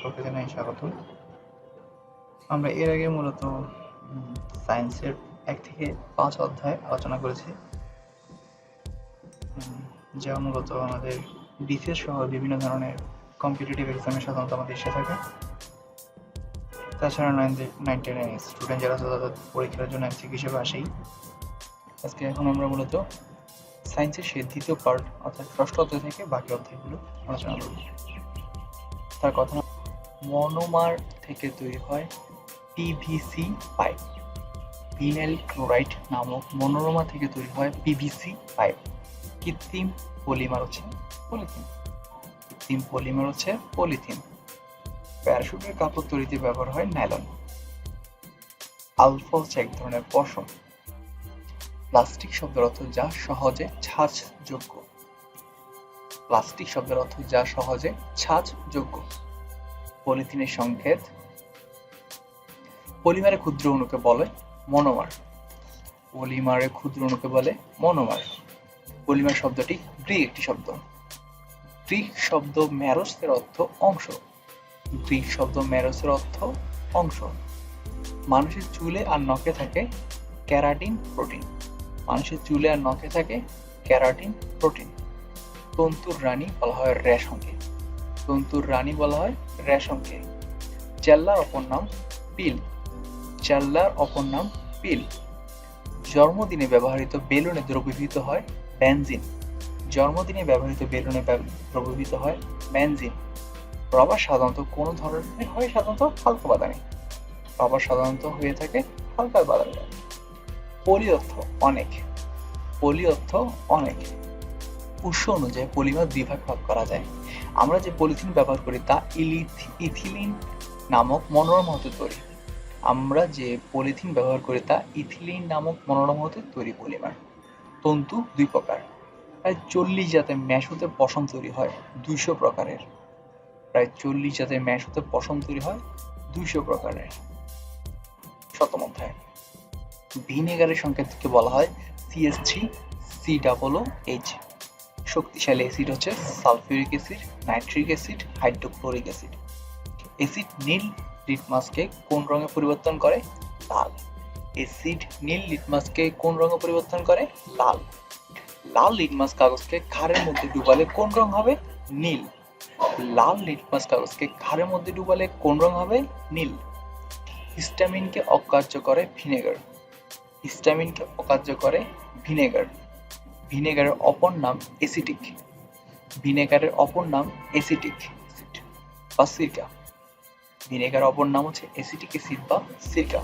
সকলকে জানাই স্বাগত আমরা এর আগে মূলত সায়েন্সের এক থেকে পাঁচ অধ্যায় আলোচনা করেছি। যা মূলত আমাদের বিসিএস সহ বিভিন্ন ধরনের কম্পিটিটিভ এক্সামে সাধারণত আমাদের এসে থাকে। তাছাড়া নাইন নাইন স্টুডেন্ট যারা তাদের পরীক্ষার জন্য এমসিকিউ হিসেবে আসেই, আজকে এখন আমরা মূলত সায়েন্সের সেই দ্বিতীয় পার্ট অর্থাৎ ষষ্ঠ অধ্যায় থেকে বাকি অধ্যায়গুলো আলোচনা করব। তার কথা মনোমার থেকে তৈরি হয় পিভিসি পাইপ ভিনাইল ক্লোরাইড নামক মনোরমা থেকে তৈরি হয় পিভিসি পাইপ কৃত্রিম পলিমার হচ্ছে পলিথিন। কৃত্রিম পলিমার হচ্ছে পলিথিন। প্যারাশুটের কাপড় তৈরিতে ব্যবহার হয় নাইলন। আলফা হচ্ছে এক ধরনের পশম। প্লাস্টিক শব্দের অর্থ যা সহজে ছাঁচযোগ্য। প্লাস্টিক শব্দের অর্থ যা সহজে ছাঁচযোগ্য। পলিথিনের সংকেত। পলিমারে ক্ষুদ্র অণুকে বলে মনোমার। পলিমারে ক্ষুদ্র অণুকে বলে মনোমার। পলিমার শব্দটি গ্রিক একটি শব্দ। গ্রিক শব্দ ম্যারোসের অর্থ অংশ। গ্রিক শব্দ ম্যারোসের অর্থ অংশ। মানুষের চুলে আর নখে থাকে ক্যারাটিন প্রোটিন। মানুষের চুলে আর নখে থাকে ক্যারাটিন প্রোটিন। তন্তুর রানী বলা হয় রেশমকে তন্তুর রানী বলা হয় রেশমকে। চেল্লার অপর নাম পিল। চেল্লার অপর নাম পিল। জন্মদিনে ব্যবহৃত বেলুনে দ্রবীভূত হয় বেনজিন। জন্মদিনে ব্যবহৃত বেলুনে দ্রবীভূত হয় বেনজিন। রবার সাধারণত কোনো ধরনের হয়? সাধারণত হালকা বাদামি। রবার সাধারণত হয়ে থাকে হালকা বাদামি। পলি অর্থ অনেক। পলি অর্থ অনেক। উৎস অনুযায়ী পলিমার দুই ভাগ ভাগ করা যায়। আমরা যে পলিথিন ব্যবহার করি তা ইলিথ- ইথিলিন নামক মনোরম হতে তৈরি। আমরা যে পলিথিন ব্যবহার করি তা ইথিলিন নামক মনোরম হতে তৈরি পলিমার। তন্তু দুই প্রকার। প্রায় চল্লিশ জাতের ম্যাশ হতে পশম তৈরি হয় দুইশো প্রকারের। প্রায় চল্লিশ জাতের ম্যাশ হতে পশম তৈরি হয় দুইশো প্রকারের। শতম অধ্যায়। ভিনেগারের সংকেতকে বলা হয় C S three C double H শক্তিশালী অ্যাসিড হচ্ছে sulphuric acid nitric acid hydrochloric acid acid নীল লিটমাসকে কোন রঙে পরিবর্তন করে? লাল। অ্যাসিড নীল লিটমাসকে কোন রঙে পরিবর্তন করে? লাল। লাল লিটমাস কাগজকে ক্ষারের মধ্যে ডুবালে কোন রং হবে? নীল। লাল লিটমাস কাগজকে ক্ষারের মধ্যে ডুবালে কোন রং হবে? নীল। হিস্টামিনকে অকার্য করে ভিনেগার হিস্টামিনকে অকার্য করে ভিনেগার ভিনেগারের অপর নাম এসিটিক। ভিনেগারের অপর নাম এসিটিক অ্যাসিড বা সিরকা ভিনেগার অপর নাম হচ্ছে এসিটিক অ্যাসিড বা সিরকা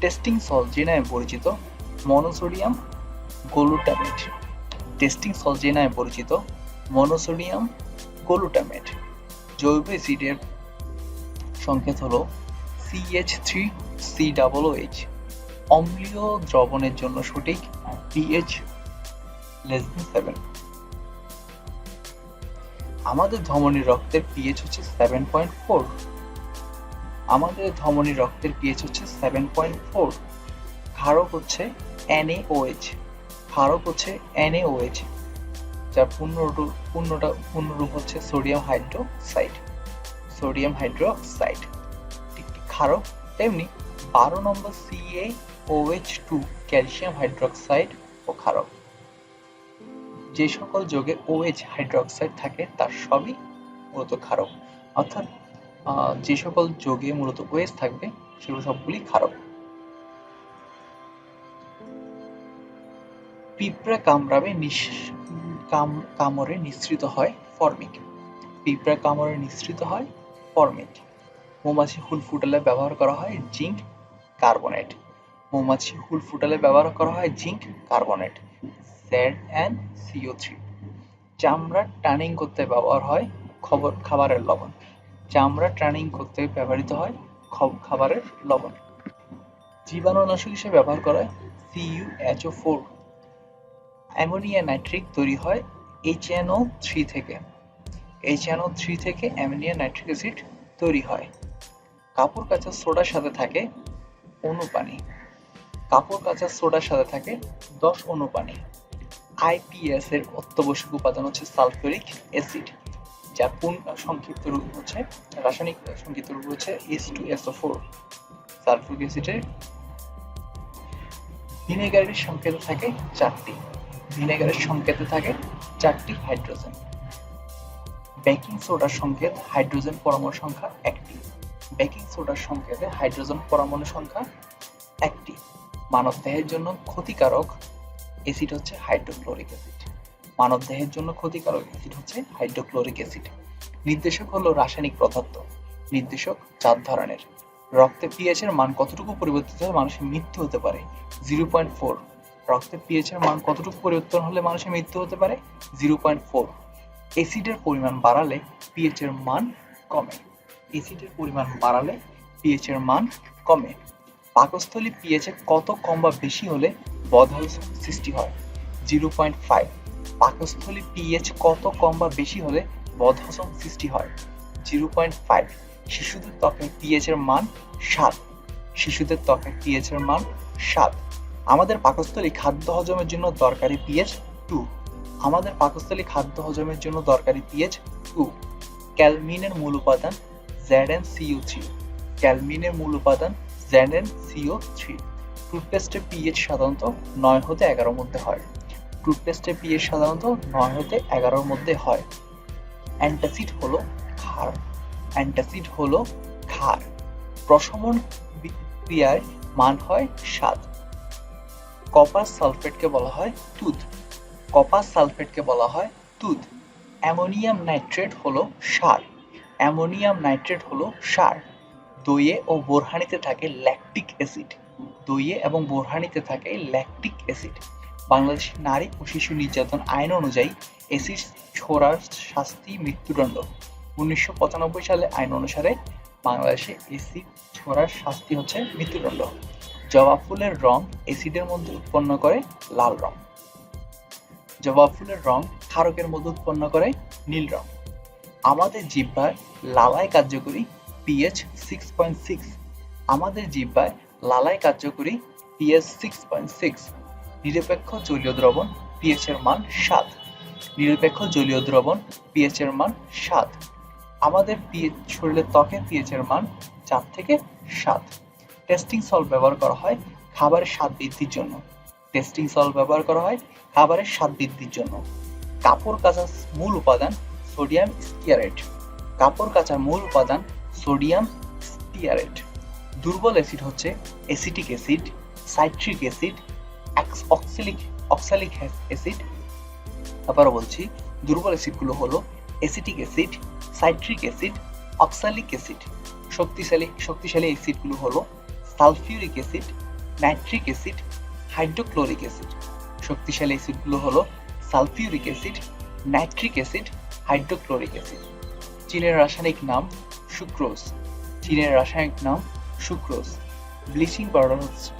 টেস্টিং সল যে নামে পরিচিত মনোসোডিয়াম গ্লুটামেট। টেস্টিং সল যে নামে পরিচিত মনোসোডিয়াম গ্লুটামেট। জৈব অ্যাসিডের সংকেত হলো C H three C double H অম্লীয় দ্রবণের জন্য সঠিক পিএইচ লেস দেন সেভেন আমাদের ধমনীর রক্তের পিএইচ হচ্ছে সেভেন পয়েন্ট ফোর আমাদের ধমনীর রক্তের পিএইচ হচ্ছে সেভেন পয়েন্ট ফোর ক্ষারক হচ্ছে NaOH ক্ষারক হচ্ছে NaOH যার পূর্ণ রূপ, পূর্ণটা পূর্ণরূপ হচ্ছে সোডিয়াম হাইড্রোক্সাইড সোডিয়াম হাইড্রোক্সাইড ক্ষারক তেমনি বারো নম্বর CaOH টু ক্যালসিয়াম হাইড্রোক্সাইড ও ক্ষারক। যে সকল যোগে OH হাইড্রোক্সাইড থাকে, তার সবই মূলত ক্ষারক। অর্থাৎ যে সকল যোগে মূলত OH থাকবে, সেগুলো সবগুলি ক্ষারক। পিঁপড়া কামড়াবে কামড়ে নিঃসৃত হয় ফর্মিক পিঁপড়া কামড়ে নিঃসৃত হয় ফর্মিক মৌমাছি হুল ফুটালে ব্যবহার করা হয় জিঙ্ক কার্বনেট মৌমাছি হুল ফুটালে ব্যবহার করা হয় zinc carbonate zed N C O three. চামড়া টার্নিং করতে ব্যবহার হয় খবর, খাবারের লবণ। চামড়া টার্নিং করতে ব্যবহৃত হয় খাবারের লবণ। জীবাণুনাশক হিসেবে ব্যবহার করা হয় সিইউএচও ফোর। অ্যামোনিয়া নাইট্রিক তৈরি হয় এইচএনও থ্রি থেকে। এইচএনও থ্রি থেকে অ্যামোনিয়া নাইট্রিক অ্যাসিড তৈরি হয়। কাপড়, কাঁচা সোডার সাথে থাকে অনুপানি কাপড়, কাঁচা সোডার সাথে থাকে দশ অনুপানি আইপিএস এর অত্যাবশ্যক উপাদান হচ্ছে সালফিউরিক অ্যাসিড যার পূর্ণ সংক্ষিপ্ত রূপ হচ্ছে? রাসায়নিক সংক্ষিপ্ত রূপ হচ্ছে S two S O four sulphuric অ্যাসিডের। ভিনেগারের সংকেতে থাকে চারটি। ভিনেগারের সংকেতে থাকে চারটি হাইড্রোজেন। বেকিং সোডার সংকেত হাইড্রোজেন পরমাণু সংখ্যা একটি। বেকিং সোডার সংকেতে হাইড্রোজেন পরমাণু সংখ্যা একটি। মানব দেহের জন্য ক্ষতিকারক অ্যাসিড হচ্ছে হাইড্রোক্লোরিক অ্যাসিড মানব দেহের জন্য ক্ষতিকারক অ্যাসিড হচ্ছে হাইড্রোক্লোরিক অ্যাসিড নির্দেশক হলো রাসায়নিক পদার্থ। নির্দেশক চার ধরনের। রক্তে পিএইচ এর মান কতটুকু পরিবর্তিত হলে মানুষের মৃত্যু হতে পারে? জিরো পয়েন্ট ফোর রক্তে পিএইচ এর মান কতটুকু পরিবর্তন হলে মানুষের মৃত্যু হতে পারে? জিরো পয়েন্ট ফোর অ্যাসিডের পরিমাণ বাড়ালে পিএইচ এর মান কমে। অ্যাসিডের পরিমাণ বাড়ালে পিএইচ এর মান কমে। পাকস্থলী পিএইচ এর কত কম বা বেশি হলে বদহজম সৃষ্টি হয়? জিরো পয়েন্ট ফাইভ পাকস্থলী পিএইচ কত কম বা বেশি হলে বদহজম সৃষ্টি হয়? জিরো পয়েন্ট ফাইভ শিশুদের ত্বকের পিএইচ এর মান সাত। শিশুদের ত্বকের পিএইচ এর মান সাত। আমাদের পাকস্থলী খাদ্য হজমের জন্য দরকারি পিএইচ টু আমাদের পাকস্থলী খাদ্য হজমের জন্য দরকারি পিএইচ টু ক্যালমিনের মূল উপাদান zed N C O three ক্যালমিনের মূল উপাদান zed N C O three টুথপেস্টের pH সাধারণত নয় হতে এগারোর মধ্যে হয়। টুথপেস্টের পিএইচ সাধারণত নয় হতে এগারোর মধ্যে হয়। অ্যান্টাসিড হলো ক্ষার। অ্যান্টাসিড হলো ক্ষার। প্রশমন বিক্রিয়ায় মান হয় সাত। কপার সালফেটকে বলা হয় তুদ কপার সালফেটকে বলা হয় তুদ অ্যামোনিয়াম নাইট্রেট হলো সার। অ্যামোনিয়াম নাইট্রেট হলো সার। দইয়ে ও বোরহানিতে থাকে ল্যাকটিক অ্যাসিড দইয়ে এবং বোরহানিতে থাকে ল্যাকটিক অ্যাসিড বাংলাদেশ নারী ও শিশু নির্যাতন আইন অনুযায়ী অ্যাসিড ছোড়ার শাস্তি মৃত্যুদণ্ড। উনিশশো পঁচানব্বই সালে আইন অনুসারে বাংলাদেশে অ্যাসিড ছোড়ার শাস্তি হচ্ছে মৃত্যুদণ্ড। জবা ফুলের রং অ্যাসিডের মধ্যে উৎপন্ন করে লাল রং। জবা ফুলের রং ক্ষারকের মধ্যে উৎপন্ন করে নীল রং। আমাদের জিহ্বায় লালায় কার্যকরী পিএইচ সিক্স পয়েন্ট সিক্স আমাদের জিহ্বায় লালায় কার্যকরী পিএইচ সিক্স পয়েন্ট সিক্স নিরপেক্ষ জলীয় দ্রবণ পিএইচ এর মান সাত। নিরপেক্ষ জলীয় দ্রবণ পিএইচ এর মান সাত। আমাদের পিএইচ শরীরের ত্বকের পিএইচ এর মান চার থেকে সাত। টেস্টিং সল্ট ব্যবহার করা হয় খাবারের স্বাদ বৃদ্ধির জন্য। টেস্টিং সল্ট ব্যবহার করা হয় খাবারের স্বাদ বৃদ্ধির জন্য। কাপড় কাচার মূল উপাদান সোডিয়াম স্টিয়ারেট কাপড় কাচার মূল উপাদান সোডিয়াম স্টিয়ারেট। দুর্বল অ্যাসিড হচ্ছে acetic acid, citric acid oxalic oxalic acid. আবারও বলছি, দুর্বল অ্যাসিডগুলো হলো acetic acid, citric acid, oxalic acid. শক্তিশালী শক্তিশালী অ্যাসিডগুলো হলো sulphuric acid, nitric acid, hydrochloric acid. শক্তিশালী অ্যাসিডগুলো হলো sulphuric acid, nitric acid, hydrochloric acid. চীনের রাসায়নিক নাম সুক্রোজ, চীনের রাসায়নিক নাম সুক্রোজ, ব্লিচিং পাউডার হচ্ছে।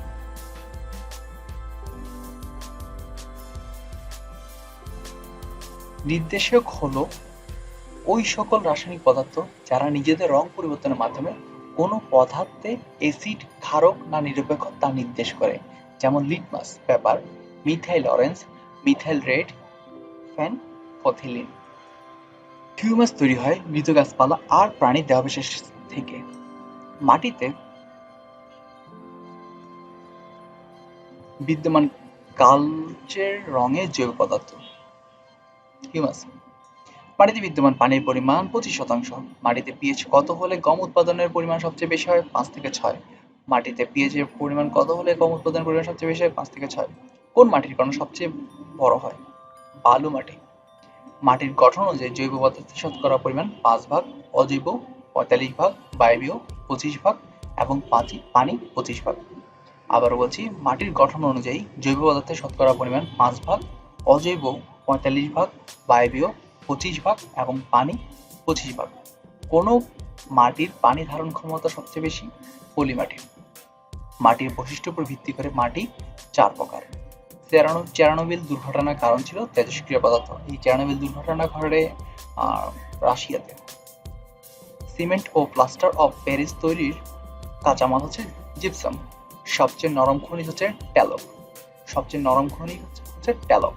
নির্দেশক হলো ওই সকল রাসায়নিক পদার্থ যারা নিজেদের রং পরিবর্তনের মাধ্যমে কোনো পদার্থে অ্যাসিড, ক্ষারক না নিরপেক্ষ তা নির্দেশ করে, যেমন litmus, paper, methyl orange, methyl red phenolphthalein. Humus তৈরি হয় মৃত গাছপালা আর প্রাণীর দেহাবশেষ থেকে। মাটিতে বিদ্যমান কালচের রঙের জৈব পদার্থ। হিউমাস মাটিতে বিদ্যমান পানির পরিমাণ পঁচিশ শতাংশ। মাটিতে পিএইচ কত হলে গম উৎপাদনের পরিমাণ সবচেয়ে বেশি হয়? পাঁচ থেকে ছয়। মাটিতে পিএইচ এর পরিমাণ কত হলে গম উৎপাদনের পরিমাণ সবচেয়ে বেশি হয়? পাঁচ থেকে ছয়। কোন মাটির কণা সবচেয়ে বড় হয়? বালু মাটি। মাটির গঠন অনুযায়ী জৈব পদার্থের শতকরা পরিমাণ পাঁচ ভাগ, অজৈব পঁয়তাল্লিশ ভাগ, বায়বীয় পঁচিশ ভাগ এবং পাঁচি পানি পঁচিশ ভাগ। আবারও বলছি, মাটির গঠন অনুযায়ী জৈব পদার্থের শতকরা পরিমাণ পাঁচ ভাগ, অজৈব পঁয়তাল্লিশ ভাগ, বায়বীয় পঁচিশ ভাগ এবং পানি পঁচিশ ভাগ। কোনো মাটির পানি ধারণ ক্ষমতা সবচেয়ে বেশি পলি মাটির মাটির বৈশিষ্ট্যের উপর ভিত্তি করে মাটি চার প্রকার। চেরানো চেরানোবিল দুর্ঘটনার কারণ ছিল তেজস্ক্রিয় পদার্থ। এই চেরানোবিল দুর্ঘটনা ঘটে রাশিয়াতে। সিমেন্ট ও প্লাস্টার অফ প্যারিস তৈরির কাঁচামাল হচ্ছে জিপসাম। সবচেয়ে নরম খনিজ হচ্ছে ট্যালক। সবচেয়ে নরম খনিজ হচ্ছে ট্যালক।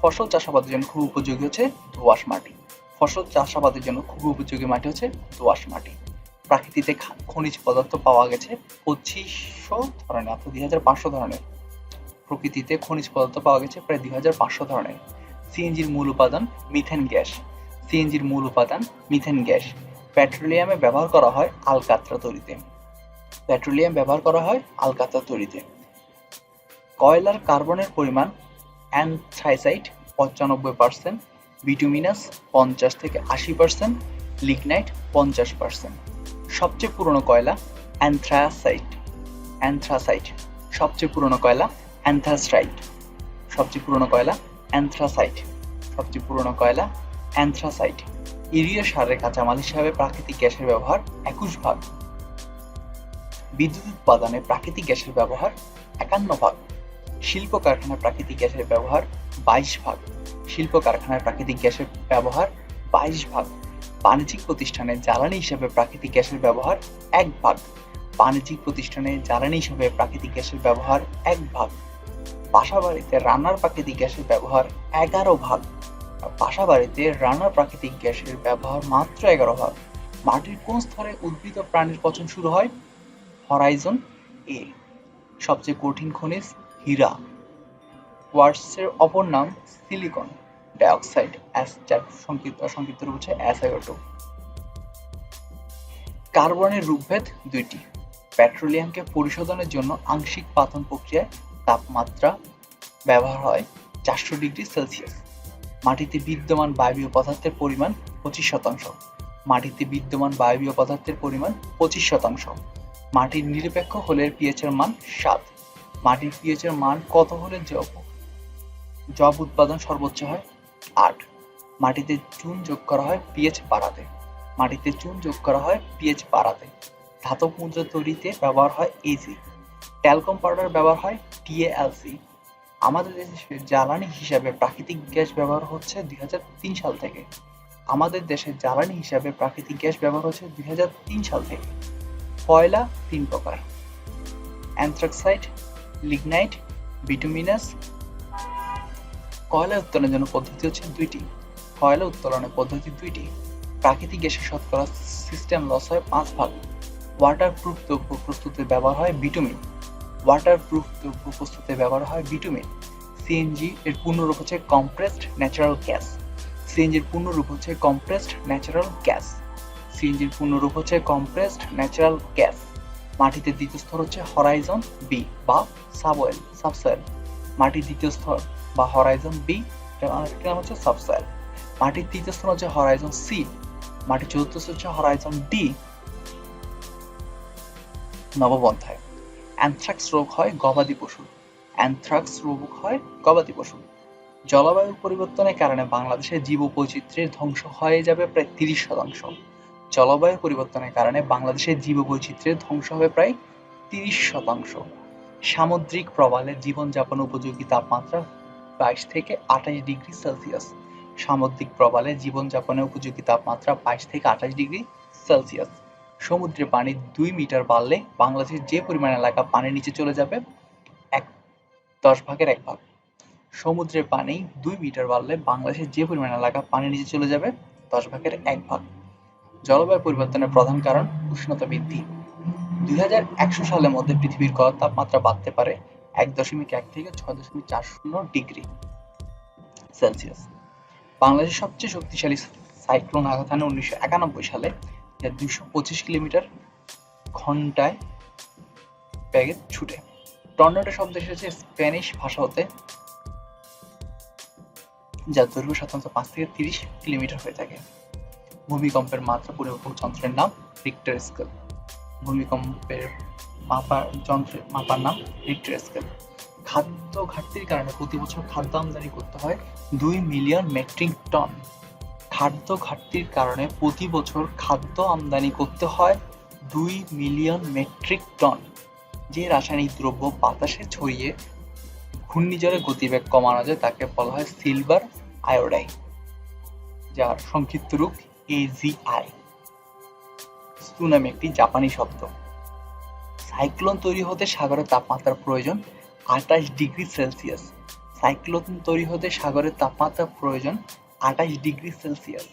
ফসল চাষাবাদের জন্য খুব উপযোগী হচ্ছে দোআঁশ মাটি। ফসল চাষাবাদের জন্য খুব উপযোগী মাটি হচ্ছে দোআঁশ মাটি। প্রাকৃতিতে খনিজ পদার্থ পাওয়া গেছে পঁচিশশো ধরনের, অর্থাৎ দুই হাজার পাঁচশো ধরনের। প্রকৃতিতে খনিজ পদার্থ পাওয়া গেছে প্রায় দুই হাজার পাঁচশো ধরনের। সিএনজির মূল উপাদান মিথেন গ্যাস। সিএনজির মূল উপাদান মিথেন গ্যাস। পেট্রোলিয়ামে ব্যবহার করা হয় আলকাত্রা তৈরিতে। পেট্রোলিয়াম ব্যবহার করা হয় আলকাত্রা তৈরিতে। কয়লার কার্বনের পরিমাণ অ্যানথ্রাইসাইট পঁচানব্বই পার্সেন্ট, বিটুমিনাস পঞ্চাশ থেকে আশি পার্সেন্ট, লিগনাইট পঞ্চাশ পার্সেন্ট। সবচেয়ে পুরনো কয়লা অ্যানথ্রাসাইট। অ্যানথ্রাসাইট সবচেয়ে পুরনো কয়লা অ্যানথ্রাসাইট, সবচেয়ে পুরনো কয়লা? অ্যানথ্রাসাইট, সবচেয়ে পুরনো কয়লা? অ্যানথ্রাসাইট। ইউরিয়া সারের কাঁচামাল হিসাবে প্রাকৃতিক গ্যাসের ব্যবহার একুশ ভাগ। বিদ্যুৎ উৎপাদনে প্রাকৃতিক গ্যাসের ব্যবহার একান্ন ভাগ। শিল্প কারখানায় প্রাকৃতিক গ্যাসের ব্যবহার বাইশ ভাগ। শিল্প কারখানায় প্রাকৃতিক গ্যাসের ব্যবহার বাইশ ভাগ। বাণিজ্যিক প্রতিষ্ঠানে জ্বালানি হিসেবে প্রাকৃতিক গ্যাসের ব্যবহার এক ভাগ। বাণিজ্যিক প্রতিষ্ঠানে জ্বালানি হিসেবে প্রাকৃতিক গ্যাসের ব্যবহার এক ভাগ। বাসাবাড়িতে রান্নার প্রাকৃতিক গ্যাসের ব্যবহার এগারো ভাগ। বাসাবাড়িতে রান্নার প্রাকৃতিক গ্যাসের ব্যবহার মাত্র এগারো ভাগ। মাটির কোন স্তরে উদ্ভিদ ও প্রাণীর পচন শুরু হয়? হরাইজন এ সবচেয়ে কঠিন খনিজ হীরা। কোয়ার্টসের অপর নাম সিলিকন ডাইঅক্সাইড অ্যাস যার সংক্ষিপ্ত সংক্ষিপ্ত রূপ হচ্ছে অ্যাসাইটো কার্বনের রূপভেদ দুইটি। পেট্রোলিয়ামকে পরিশোধনের জন্য আংশিক পাতন প্রক্রিয়ায় তাপমাত্রা ব্যবহার হয় চারশো ডিগ্রি সেলসিয়াস। মাটিতে বিদ্যমান বায়বীয় পদার্থের পরিমাণ পঁচিশ শতাংশ। মাটিতে বিদ্যমান বায়বীয় পদার্থের পরিমাণ পঁচিশ শতাংশ। মাটির নিরপেক্ষ হলের পিএইচ এর মান সাত। মাটির পিএইচ এর মান কত হলে জব জব উৎপাদন সর্বোচ্চ হয় আট। মাটিতে চুন যোগ করা হয় পিএইচ বাড়াতে। মাটিতে চুন যোগ করা হয় পিএইচ বাড়াতে। ধাতব মুদ্রা তৈরিতে ব্যবহার হয় এসি ট্যালকম পাউডার ব্যবহার হয় টিএএলসি। আমাদের দেশে জ্বালানি হিসাবে প্রাকৃতিক গ্যাস ব্যবহার হচ্ছে দুই সাল থেকে। আমাদের দেশে জ্বালানি হিসাবে প্রাকৃতিক গ্যাস ব্যবহার হচ্ছে দুই সাল থেকে। কয়লা তিন প্রকার। Anthracite, lignite, bituminous. কয়লা উত্তোলনের জন্য পদ্ধতি হচ্ছে দুইটি। কয়লা উত্তোলনের পদ্ধতি দুইটি। প্রাকৃতিক গ্যাসের শতকরা সিস্টেম লস হয় পাঁচ ভাগ। ওয়াটার প্রুফ দ্রব্য প্রস্তুতে ব্যবহার হয় বিটুমিন ওয়াটার প্রুফ দ্রব্য প্রস্তুতে ব্যবহার হয় বিটুমিন সিএনজি এর পূর্ণরূপ হচ্ছে কম্প্রেসড ন্যাচারাল গ্যাস সিএনজির পূর্ণরূপ হচ্ছে কম্প্রেসড ন্যাচারাল গ্যাস সিএনজির পূর্ণরূপ হচ্ছে কম্প্রেসড ন্যাচারাল গ্যাস মাটিতে দ্বিতীয় স্তর হচ্ছে হরাইজন বি বা সাবওয়েল সাবসয়েল মাটির দ্বিতীয় স্তর বা হরাইজন বি নাম হচ্ছে সাবসয়েল মাটির তৃতীয় স্তর হচ্ছে হরাইজন সি মাটির চতুর্থ স্তর হচ্ছে হরাইজন ডি নবম অধ্যায় অ্যানথ্রাক্স রোগ হয় গবাদি পশু। অ্যানথ্রাক্স রোগ হয় গবাদি পশু। জলবায়ু পরিবর্তনের কারণে বাংলাদেশের জীব বৈচিত্র্যের ধ্বংস হয়ে যাবে প্রায় তিরিশ শতাংশ। জলবায়ু পরিবর্তনের কারণে বাংলাদেশের জীব বৈচিত্র্যের ধ্বংস হবে প্রায় তিরিশ শতাংশ। সামুদ্রিক প্রবালে জীবনযাপন উপযোগী তাপমাত্রা বাইশ থেকে আঠাশ ডিগ্রি সেলসিয়াস। সামুদ্রিক প্রবালে জীবনযাপনের উপযোগী তাপমাত্রা বাইশ থেকে আঠাশ ডিগ্রি সেলসিয়াস। সমুদ্রের পানি দুই মিটার বাড়লে বাংলাদেশের যে পরিমাণ এলাকা পানির নিচে চলে যাবে, এক, দশ ভাগের এক ভাগ। সমুদ্রের পানি দুই মিটার বাড়লে বাংলাদেশের যে পরিমাণ এলাকা পানির নিচে চলে যাবে, দশ ভাগের এক ভাগ। জলবায়ু পরিবর্তনের প্রধান কারণ উষ্ণতা বৃদ্ধি। দুই হাজার একশো সালের মধ্যে পৃথিবীর গড় তাপমাত্রা বাড়তে পারে এক দশমিক এক থেকে ছয় দশমিক চার শূন্য ডিগ্রি সেলসিয়াস। বাংলাদেশের সবচেয়ে শক্তিশালী সাইক্লোন আঘাত হানে উনিশশো একানব্বই সালে যা দুশো পঁচিশ কিলোমিটার ঘন্টায় ব্যাগে ছুটে। টর্নেডো শব্দ এসেছে স্প্যানিশ ভাষা হতে যার দৈর্ঘ্য সাধারণত পাঁচ থেকে তিরিশ কিলোমিটার হয়ে থাকে। ভূমিকম্পের মাত্রা পরিমাপক যন্ত্রের নাম রিক্টার স্কেল ভূমিকম্পের মাপার যন্ত্রের মাপার নাম রিক্টার স্কেল খাদ্য ঘাটতির কারণে প্রতি বছর খাদ্য আমদানি করতে হয় দুই মিলিয়ন মেট্রিক টন। খাদ্য ঘাটতির কারণে প্রতি বছর খাদ্য আমদানি করতে হয় দুই মিলিয়ন মেট্রিক টন, যে রাসায়নিক দ্রব্য বাতাসে ছড়িয়ে ঘূর্ণিঝড়ের গতিবেগ কমানো যায়, তাকে বলা হয় সিলভার আয়োডাইন, যার সংক্ষিপ্ত রূপ এজিআই সুনামি একটি জাপানি শব্দ। সাইক্লোন তৈরি হতে সাগরের তাপমাত্রার প্রয়োজন আঠাশ ডিগ্রি সেলসিয়াস। সাইক্লোন তৈরি হতে সাগরের তাপমাত্রা প্রয়োজন আঠাশ ডিগ্রি সেলসিয়াস।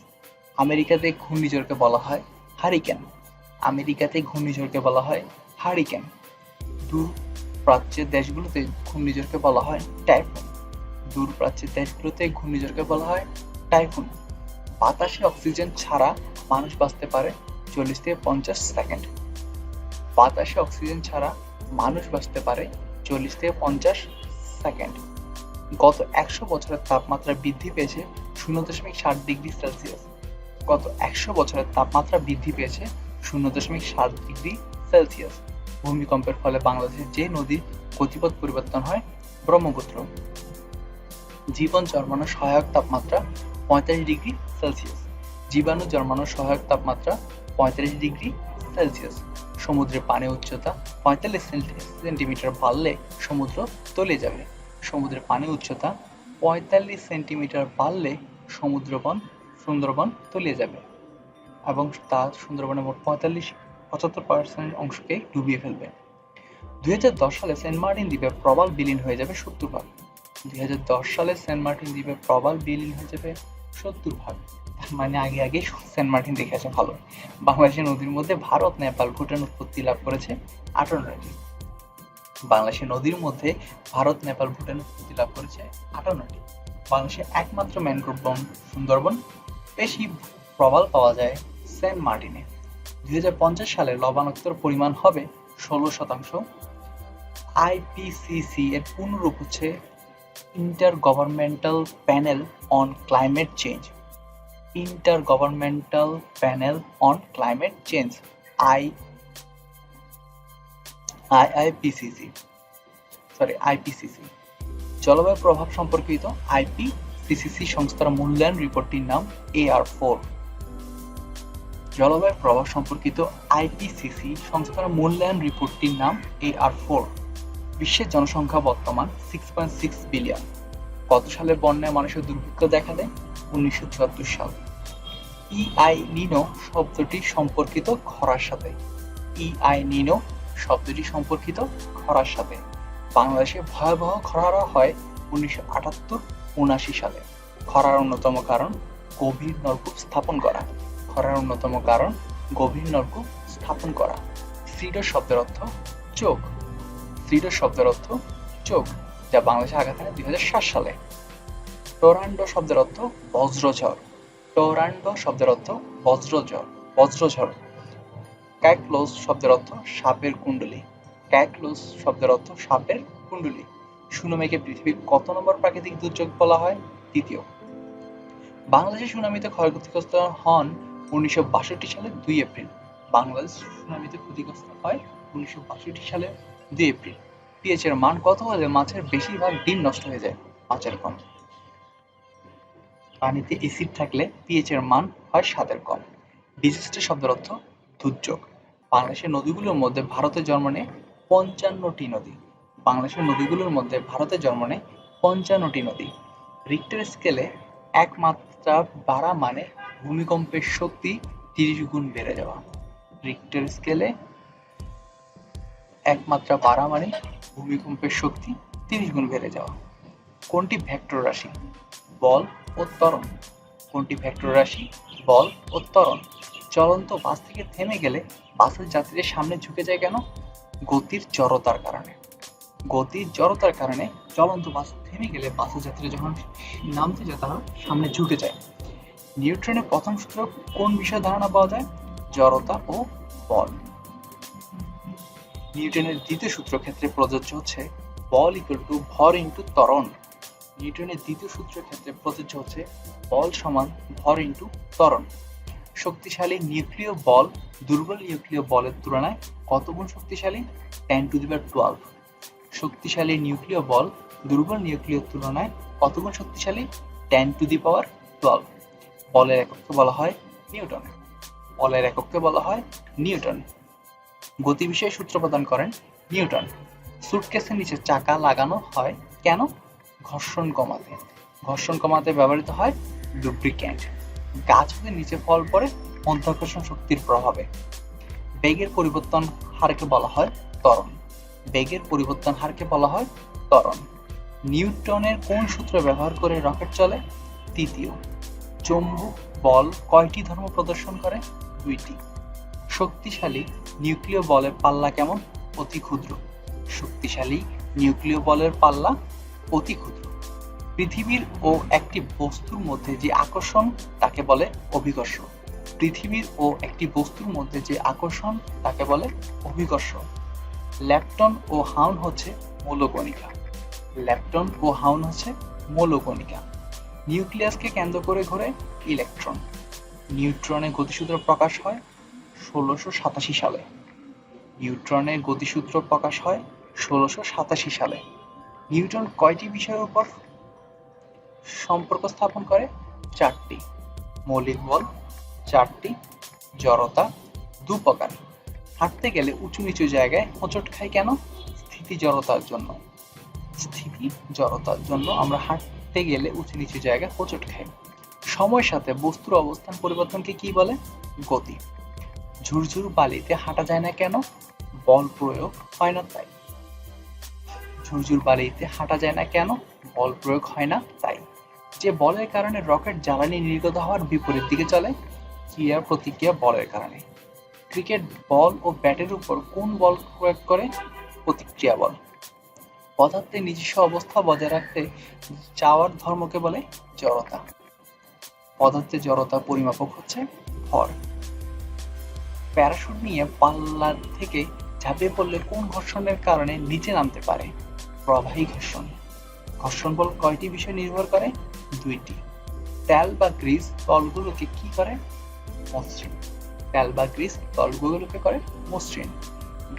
আমেরিকাতে ঘূর্ণিঝড়কে বলা হয় হারিকেন। আমেরিকাতে ঘূর্ণিঝড়কে বলা হয় হারিকেন। দূর প্রাচ্যের দেশগুলোতে ঘূর্ণিঝড়কে বলা হয় টাইফুন। দূর প্রাচ্যের দেশগুলোতে ঘূর্ণিঝড়কে বলা হয় টাইফুন। বাতাসে অক্সিজেন ছাড়া মানুষ বাঁচতে পারে চল্লিশ থেকে পঞ্চাশ সেকেন্ড। বাতাসে অক্সিজেন ছাড়া মানুষ বাঁচতে পারে চল্লিশ থেকে পঞ্চাশ সেকেন্ড। গত একশো বছরের তাপমাত্রা বৃদ্ধি পেয়েছে শূন্য দশমিক সাত ডিগ্রি সেলসিয়াস। গত একশো বছরের তাপমাত্রা বৃদ্ধি পেয়েছে শূন্য দশমিক সাত ডিগ্রি সেলসিয়াস। ভূমিকম্পের ফলে বাংলাদেশের যে নদীর গতিপথ পরিবর্তন হয়, ব্রহ্মপুত্র। জীবন জন্মানোর সহায়ক তাপমাত্রা পঁয়তাল্লিশ ডিগ্রি সেলসিয়াস। জীবাণু জন্মানোর সহায়ক তাপমাত্রা পঁয়তাল্লিশ ডিগ্রি সেলসিয়াস। সমুদ্রের পানি উচ্চতা পঁয়তাল্লিশ সেন্টিমিটার বাড়লে সমুদ্র তলে যাবে। সমুদ্রের পানি উচ্চতা পঁয়তাল্লিশ সেন্টিমিটার বাড়লে সমুদ্রবন, সুন্দরবন তলিয়ে যাবে এবং তা সুন্দরবনের মোট পঁয়তাল্লিশ পঁচাত্তর পার্সেন্ট অংশকে ডুবিয়ে ফেলবে। দুই সালে সেন্ট মার্টিন দ্বীপে প্রবাল বিলীন হয়ে যাবে সত্তর ভাগ। দুই সালে সেন্ট মার্টিন দ্বীপে প্রবাল বিলীন হয়ে যাবে সত্তর ভাগ। তার মানে আগে আগে সেন্ট মার্টিন দেখে আছে ভালো। বাংলাদেশের নদীর মধ্যে ভারত, নেপাল, ভুটান উৎপত্তি লাভ করেছে আটান্নটি বাংলাদেশের নদীর মধ্যে ভারত, নেপাল, ভুটান উৎপত্তি লাভ করেছে আটান্নটি বাংলাদেশের একমাত্র ম্যানগ্রোভ বন সুন্দরবন। বেশি প্রবাল পাওয়া যায় সেন্ট মার্টিনে। দু হাজার পঞ্চাশ সালে লবণাক্তর পরিমাণ হবে ষোলো শতাংশ। আইপিসিসি এর পূর্ণরূপ হচ্ছে intergovernmental panel on climate change. Intergovernmental panel on climate change, I IIPCC sorry IPCC জলবায়ু প্রভাব সম্পর্কিত আইপি আইপিসিসি সংস্থার মূল্যায়ন রিপোর্টটির নাম এআর ফোর। জলবায়ু প্রভাব সম্পর্কিত আইপিসিসি সংস্থার মূল্যায়ন রিপোর্টটির নাম এআর ফোর। বিশ্বের জনসংখ্যা বর্তমান সিক্স পয়েন্ট সিক্স বিলিয়ন কত সালে বন্যায় মানুষের দুর্ভিক্ষ দেখা দেয়? উনিশশো চুয়াত্তর সাল। ইআই নিনো শব্দটি সম্পর্কিত খরার সাথে। ইআই নিনো শব্দটি সম্পর্কিত খরার সাথে। বাংলাদেশে ভয়াবহ খরা হয় উনিশশো আটাত্তর উনাশি সালে। খরার অন্যতম কারণ গভীর নলকূপ স্থাপন করা। খরার অন্যতম কারণ গভীর নলকূপ স্থাপন করা। ফ্রিডর শব্দের অর্থ চোখ। ফ্রিডর শব্দের অর্থ চোখ, যা বাংলাদেশে আঘাত হানে দুই সালে। টোরান্ডো শব্দের অর্থ বজ্রঝড়। টোরান্ডো শব্দের অর্থ বজ্রঝড় বজ্রঝড়। ক্যাকলোজ শব্দের অর্থ সাপের কুণ্ডলী। ক্যাকলোস শব্দের অর্থ সাপের কুণ্ডলী। সুনামিকে পৃথিবীর কত নম্বর প্রাকৃতিক দুর্যোগ বলা হয়? দ্বিতীয়। বাংলাদেশের সুনামিতে ক্ষয়ক্ষতিগ্রস্ত হন উনিশশো বাষট্টি সালের দুই এপ্রিল। বাংলাদেশ সুনামিতে ক্ষতিগ্রস্ত হয় উনিশশো বাষট্টি সালের দুই এপ্রিল। পিএইচ এর মান কত হলে মাছের বেশিরভাগ ডিম নষ্ট হয়ে যায়? পাঁচের কম পানিতে এসিড থাকলে পিএইচ এর মান হয় সাতের কম ডিজাস্টার শব্দের অর্থ দুর্যোগ। বাংলাদেশের নদীগুলোর মধ্যে ভারতে জন্ম নেয় পঞ্চান্নটি নদী। বাংলাদেশের নদীগুলোর মধ্যে ভারতে জন্ম নেয় পঞ্চান্নটি নদী। রিক্টার স্কেলে এক মাত্রা বাড়া মানে ভূমিকম্পের শক্তি তিরিশ গুণ বেড়ে যাওয়া। রিক্টার স্কেলে এক মাত্রা বাড়া মানে ভূমিকম্পের শক্তি তিরিশ গুণ বেড়ে যাওয়া। কোনটি ভেক্টর রাশি? বল ও ত্বরণ। কোনটি ভেক্টর রাশি? বল ও ত্বরণ। চলন্ত বাস থেকে থেমে গেলে বাসের যাত্রীদের সামনে ঝুঁকে যায় কেন? গতির জড়তার কারণে। গতির জড়তার কারণে চলন্ত বাস থেমে গেলে বাসের যাত্রী যখন নামতে যায়, তারা সামনে ঝুঁকে যায়। নিউট্রনের প্রথম সূত্র কোন বিষয়ে ধারণা পাওয়া যায়? জড়তা ও বল। নিউটনের দ্বিতীয় সূত্র ক্ষেত্রে প্রযোজ্য হচ্ছে বল ইকুয়াল টু ভর ইন্টু ত্বরণ। নিউটনের দ্বিতীয় সূত্রের ক্ষেত্রে প্রযোজ্য হচ্ছে বল সমান ভর ইন্টু ত্বরণ। শক্তিশালী নিউক্লিয় বল দুর্বল নিউক্লিয় বলের তুলনায় কত গুণ শক্তিশালী টেন টু দি টুয়েলভ শক্তিশালী নিউক্লিয় বল দুর্বল নিউক্লিয় তুলনায় কত গুণ শক্তিশালী? Ten to the power twelve বলের একককে বলা হয় নিউটন। বলের একককে বলা হয় নিউটন। গতি বিষয়ে সূত্র প্রদান করেন নিউটন। সুটকেসের নিচে চাকা লাগানো হয় কেন? ঘর্ষণ কমাতে। ঘর্ষণ কমাতে ব্যবহৃত হয় লুব্রিক্যান্ট গাছ নিচে ফল পড়ে মধ্যাকর্ষণ শক্তির প্রভাবে। বেগের পরিবর্তন হারকে বলা হয় ত্বরণ। বেগের পরিবর্তন হারকে বলা হয় ত্বরণ। নিউটনের কোন সূত্র ব্যবহার করে রকেট চলে? তৃতীয়, চৌম্বক বল কয়টি ধর্ম প্রদর্শন করে? দুইটি। শক্তিশালী নিউক্লিয় বলের পাল্লা কেমন? অতি ক্ষুদ্র। শক্তিশালী নিউক্লিয় বলের পাল্লা অতি ক্ষুদ্র। পৃথিবীর ও একটি বস্তুর মধ্যে যে আকর্ষণ, তাকে বলে অভিকর্ষ পৃথিবীর ও একটি বস্তুর মধ্যে যে আকর্ষণ, তাকে বলে অভিকর্ষ। ল্যাপটন ও হাউন হচ্ছে মৌলকণিকা। ল্যাপটন ও হাউন হচ্ছে মৌলকণিকা। নিউক্লিয়াসকে কেন্দ্র করে ঘোরে ইলেকট্রন। নিউট্রনের গতিসূত্র প্রকাশ হয় ষোলোশো সাতাশি সালে। নিউট্রনের গতিসূত্র প্রকাশ হয় ষোলোশো সাতাশি সালে। নিউটন কয়টি বিষয়ের উপর সম্পর্ক স্থাপন করে? চারটি। মৌলিক বল চারটি, জড়তা দু প্রকার হাঁটতে গেলে উঁচু নিচু জায়গায় হোঁচট খাই কেন? স্থিতি জড়তার জন্য। স্থিতি জড়তার জন্য আমরা হাঁটতে গেলে উঁচু নিচু জায়গায় হোঁচট খাই। সময়ের সাথে বস্তুর অবস্থান পরিবর্তনকে কি বলে? গতি। ঝুরঝুর বালিতে হাঁটা যায় না কেন? বল প্রয়োগ হয় না তাই। ঝুরঝুর বালিতে হাঁটা যায় না কেন? বল প্রয়োগ হয় না তাই। যে বলের কারণে রকেট জ্বালানি নির্গত হওয়ার বিপরীত দিকে চলে ক্রিয়া প্রতিক্রিয়া বলের কারণে। ক্রিকেট বল ও ব্যাটের উপর কোন বল প্রয়োগ করে? প্রতিক্রিয়া বল। পদার্থের নিজস্ব অবস্থা বজায় রাখতে চাওয়ার ধর্মকে বলে জড়তা। পদার্থের জড়তা পরিমাপক হচ্ছে ভর। প্যারাশুট নিয়ে পাল্লার থেকে ঝাঁপিয়ে পড়লে কোন ঘর্ষণের কারণে নিচে নামতে পারে? প্রবাহী ঘর্ষণ। ঘর্ষণ বল কয়টি বিষয় নির্ভর করে? দুইটি। তেল বা গ্রিস বলগুলোকে কি করে? মসৃণ। তেল বা গ্রিস তলগুলোকে করে মসৃণ।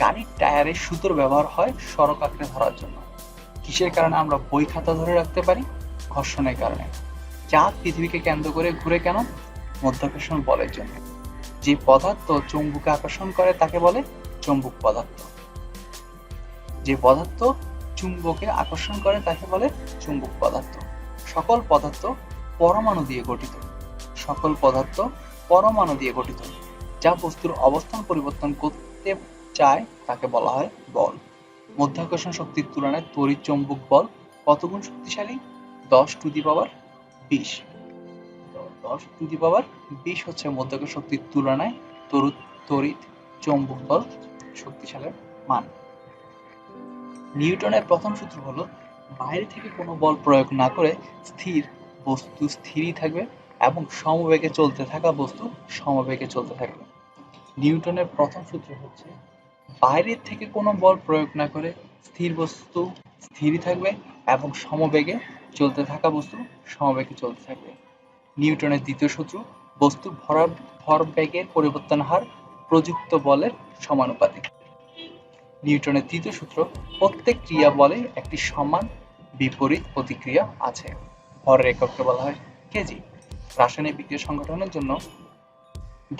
গাড়ির টায়ারে সুতোর ব্যবহার হয় সড়ক আঁকড়ে ধরার জন্য। কিসের কারণে আমরা বই খাতা ধরে রাখতে পারি? ঘর্ষণের কারণে। চাঁদ পৃথিবীকে কেন্দ্র করে ঘুরে কেন? মধ্যাকর্ষণ বলের জন্য। যে পদার্থ চুম্বকে আকর্ষণ করে তাকে বলে চুম্বক পদার্থ। যে পদার্থ চুম্বকে আকর্ষণ করে তাকে বলে চুম্বক পদার্থ। সকল পদার্থ পরমাণু দিয়ে গঠিত। সকল পদার্থ পরমাণু দিয়ে গঠিত, যা বস্তুর অবস্থান পরিবর্তন করতে চায় তাকে বলা হয় বল। মধ্যাকর্ষণ শক্তির তুলনায় তড়িৎ চৌম্বক বল কত গুণ শক্তিশালী? দশ টু দি পাওয়ার বিশ। দশ টু দি পাওয়ার বিশ হচ্ছে মধ্যাকর্ষণ শক্তির তুলনায় তড়িৎ চৌম্বক বল শক্তিশালের মান। নিউটনের প্রথম সূত্র হলো, বাইরে থেকে কোনো বল প্রয়োগ না করে স্থির বস্তু স্থিরই থাকবে। এবং সমবেগে চলতে থাকা বস্তু সমবেগে চলতে থাকবে। নিউটনের প্রথম সূত্র হচ্ছে বাইরে থেকে কোনো বল প্রয়োগ না করে স্থির বস্তু স্থিরই থাকবে এবং সমবেগে চলতে থাকা বস্তু সমবেগে চলতে থাকবে। নিউটনের দ্বিতীয় সূত্র, বস্তু ভরা ভর বেগের পরিবর্তন হার প্রযুক্ত বলের সমানুপাতিক। নিউটনের তৃতীয় সূত্র, প্রত্যেক ক্রিয়া বলে একটি সমান বিপরীত প্রতিক্রিয়া আছে। ভরের একককে বলা হয় কেজি। রাসায়নিক বিক্রিয়া সংগঠনের জন্য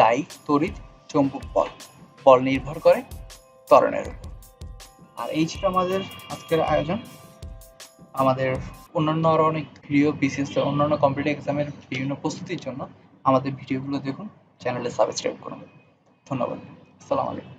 দায়ী তড়িৎ চৌম্বক বল বল নির্ভর করে ত্বরণের উপর। আর এই ছিল আমাদের আজকের আয়োজন। আমাদের অন্যান্য আরও অনেক ভিডিও, বিশেষ অন্যান্য কম্পিটিভ এক্সামের বিভিন্ন প্রস্তুতির জন্য আমাদের ভিডিওগুলো দেখুন চ্যানেলে সাবস্ক্রাইব করুন। ধন্যবাদ। আসসালামু আলাইকুম।